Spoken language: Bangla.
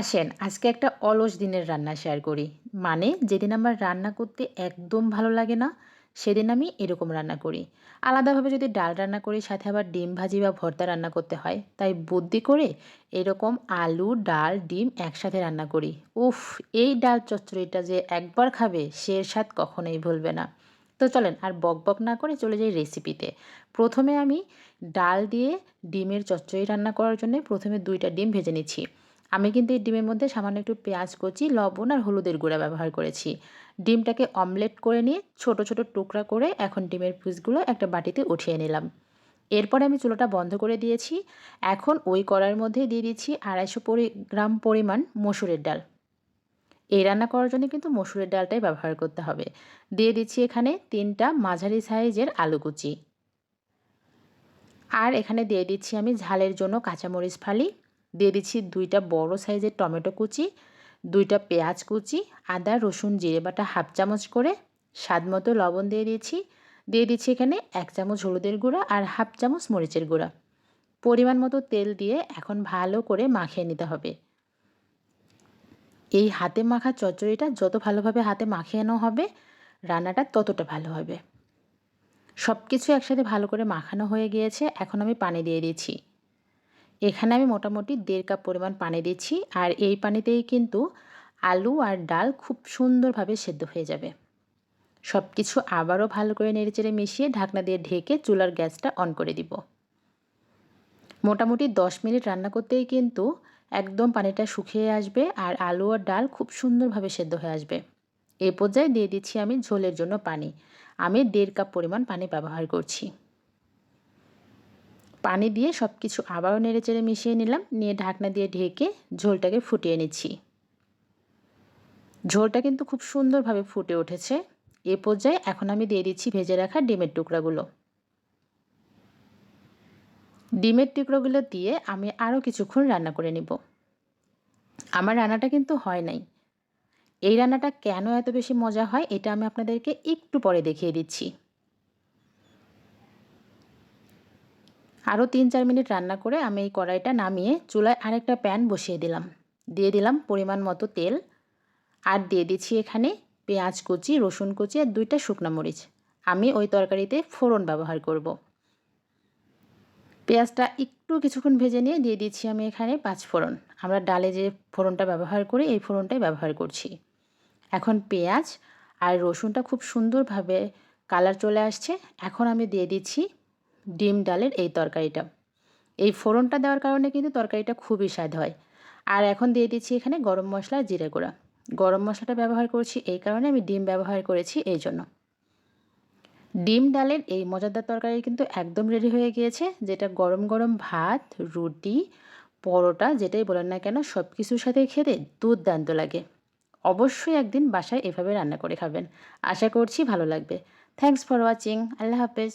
আসেন, আজকে একটা অলস দিনের রান্না শেয়ার করি। মানে যেদিন আমার রান্না করতে একদম ভালো লাগে না, সেদিন আমি এরকম রান্না করি। আলাদাভাবে যদি ডাল রান্না করি, সাথে আবার ডিম ভাজি বা ভর্তা রান্না করতে হয়, তাই বুদ্ধি করে এরকম আলু, ডাল, ডিম একসাথে রান্না করি। উফ, এই ডাল চচ্চড়িটা যে একবার খাবে সে স্বাদ কখনোই ভুলবে না। তো চলেন, আর বক বক না করে চলে যাই রেসিপিতে প্রথমে আমি ডাল দিয়ে ডিমের চচ্চড়ি রান্না করার জন্য প্রথমে দুইটা ডিম ভেজে নিচ্ছি। আমি কিন্তু এই ডিমের মধ্যে সামান্য একটু পেঁয়াজ কচি, লবণ আর হলুদের গুঁড়া ব্যবহার করেছি। ডিমটাকে অমলেট করে নিয়ে ছোট ছোট টুকরা করে এখন ডিমের পিসগুলো একটা বাটিতে উঠিয়ে নিলাম। এরপরে আমি চুলোটা বন্ধ করে দিয়েছি। এখন ওই কড়াইয়ের মধ্যে দিয়ে দিচ্ছি আড়াইশো গ্রাম পরিমাণ মসুরের ডাল। এই রান্না করার জন্য কিন্তু মসুরের ডালটাই ব্যবহার করতে হবে। দিয়ে দিচ্ছি এখানে তিনটা মাঝারি সাইজের আলু কুচি। আর এখানে দিয়ে দিচ্ছি আমি ঝালের জন্য কাঁচামরিচ ফালি দিয়ে দিচ্ছি দুইটা বড় সাইজের টমেটো কুচি, দুইটা পেঁয়াজ কুচি, আদা, রসুন, জিরে বাটা হাফ চামচ করে স্বাদ মতো লবণ দিয়ে দিয়েছি। দিয়ে দিচ্ছি এখানে এক চামচ হলুদের গুঁড়া আর হাফ চামচ মরিচের গুঁড়া। পরিমাণ মতো তেল দিয়ে এখন ভালো করে মাখিয়ে নিতে হবে। এই হাতে মাখা চচ্চড়িটা যত ভালোভাবে হাতে মাখিয়ে নেওয়া হবে, রান্নাটা ততটা ভালো হবে। সব কিছু একসাথে ভালো করে মাখানো হয়ে গিয়েছে। এখন আমি পানি দিয়ে দিচ্ছি। এখানে আমি মোটামুটি দেড় কাপ পরিমাণ পানি দিচ্ছি আর এই পানিতেই কিন্তু আলু আর ডাল খুব সুন্দরভাবে সেদ্ধ হয়ে যাবে। সব কিছু আবারও ভালো করে নেড়েচেড়ে মিশিয়ে ঢাকনা দিয়ে ঢেকে চুলার গ্যাসটা অন করে দিব। মোটামুটি দশ মিনিট রান্না করতেই কিন্তু একদম পানিটা শুকিয়ে আসবে আর আলু আর ডাল খুব সুন্দরভাবে সেদ্ধ হয়ে আসবে। এ পর্যায়ে দিয়ে দিচ্ছি আমি ঝোলের জন্য পানি। আমি দেড় কাপ পরিমাণ পানি ব্যবহার করছি। পানি দিয়ে সব কিছু আবারও নেড়েচেড়ে মিশিয়ে নিলাম। নিয়ে ঢাকনা দিয়ে ঢেকে ঝোলটাকে ফুটিয়ে নিচ্ছি। ঝোলটা কিন্তু খুব সুন্দরভাবে ফুটে উঠেছে। এ পর্যায়ে এখন আমি দিয়ে দিচ্ছি ভেজে রাখা ডিমের টুকরাগুলো। ডিমের টুকরোগুলো দিয়ে আমি আরও কিছুক্ষণ রান্না করে নিব। আমার রান্নাটা কিন্তু হয় নাই। এই রান্নাটা কেন এত বেশি মজা হয়, এটা আমি আপনাদেরকে একটু পরে দেখিয়ে দিচ্ছি। আরও তিন চার মিনিট রান্না করে আমি এই কড়াইটা নামিয়ে চুলায় আরেকটা প্যান বসিয়ে দিলাম। দিয়ে দিলাম পরিমাণ মতো তেল। আর দিয়ে দিচ্ছি এখানে পেঁয়াজ কুচি, রসুন কুচি আর দুইটা শুকনো মরিচ। আমি ওই তরকারিতে ফোড়ন ব্যবহার করব। পেঁয়াজটা একটু কিছুক্ষণ ভেজে নিয়ে দিয়ে দিচ্ছি আমি এখানে পাঁচ ফোড়ন। আমরা ডালে যে ফোড়নটা ব্যবহার করি, এই ফোড়নটাই ব্যবহার করছি। এখন পেঁয়াজ আর রসুনটা খুব সুন্দরভাবে কালার চলে আসছে। এখন আমি দিয়ে দিচ্ছি ডিম ডালের এই তরকারিটা। এই ফোড়নটা দেওয়ার কারণে কিন্তু তরকারিটা খুবই স্বাদ হয়। আর এখন দিয়ে দিচ্ছি এখানে গরম মশলা, জিরে গুঁড়া। গরম মশলাটা ব্যবহার করছি এই কারণে আমি ডিম ব্যবহার করেছি এই জন্য। ডিম ডালের এই মজাদার তরকারি কিন্তু একদম রেডি হয়ে গিয়েছে, যেটা গরম গরম ভাত, রুটি, পরোটা, যেটাই বলেন না কেন সব কিছুর সাথে খেতে দুর্দান্ত লাগে। অবশ্যই একদিন বাসায় এভাবে রান্না করে খাবেন। আশা করছি ভালো লাগবে। থ্যাংকস ফর ওয়াচিং আল্লাহ হাফেজ।